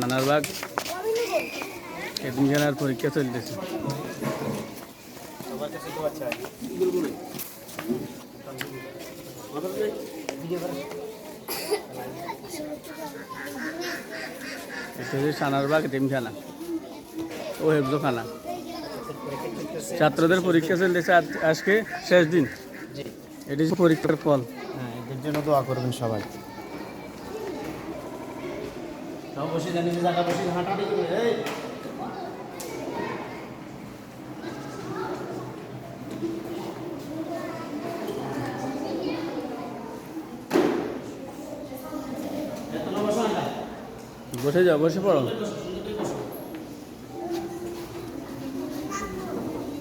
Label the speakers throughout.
Speaker 1: নানারবাগ এতিমখানার পরীক্ষা চলতেছে। সানারবাগ এতিমখানা ও হেফজোখানা ছাত্রদের পরীক্ষা চলতেছে আজ- আজকে শেষ দিন। এটি পরীক্ষার ফল।
Speaker 2: হ্যাঁ এদের জন্য দোয়া করবেন সবাই। সব বসে জানি জায়গা বসে হাঁটাহাঁটি এই।
Speaker 1: বসে যাও বসে পড়ো।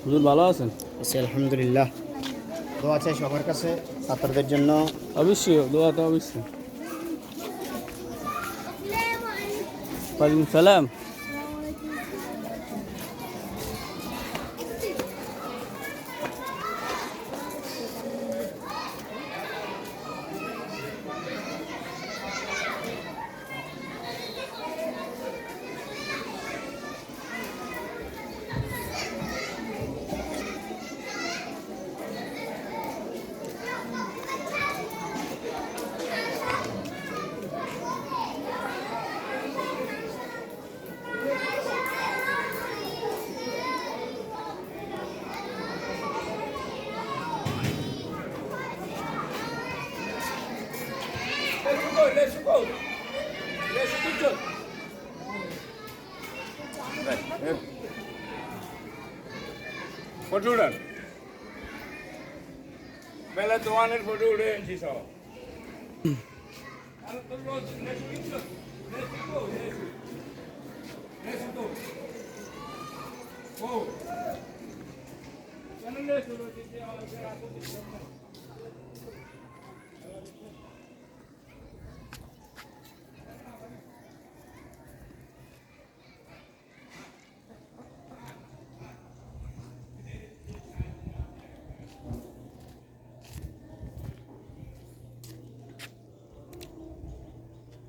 Speaker 1: হুজুর ভালো আছেন?
Speaker 2: আছি আলহামদুলিল্লাহ। দোয়া চাই সবার কাছে ছাত্রদের জন্য।
Speaker 1: অবশ্যই দোয়া তো অবশ্যই। ওয়ালাইকুম সালাম।
Speaker 3: ফটো উঠান বেলা দোকানের ফটো উঠে এনেছি সব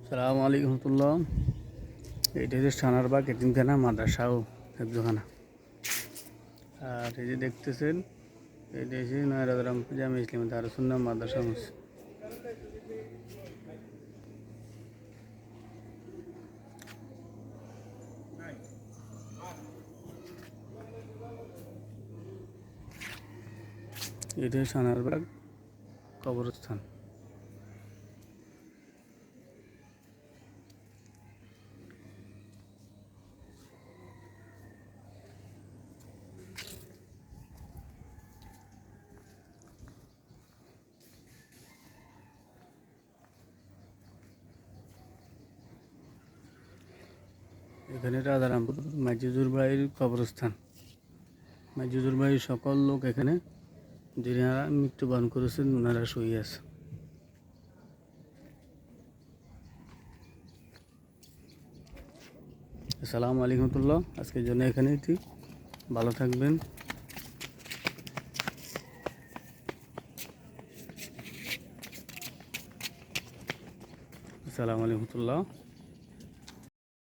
Speaker 1: সালাম আলাইকুম রহমতুল্লাহ। এটা হচ্ছে সানারবাগ এতিমখানা, মাদ্রাসা ও হেফজোখানা আর এই যে দেখতেছেন এটা হচ্ছে নয়রাম জামি ইসলাম দারুসুন্নাম মাদ্রাসা মসজিদ। এটা সানারবাগ কবরস্থান। এখানে রাধারামপুর মাজিদুর ভাইয়ের কবরস্থান। মাজিদুর ভাইয়ের সকল লোক এখানে যিনারা মৃত্যুবরণ করেছেন ওনারা শুয়ে আছে আসসালামু আলাইকুম আজকের জন্য এখানে ঠিক ভালো থাকবেন। আসসালামু আলাইকুম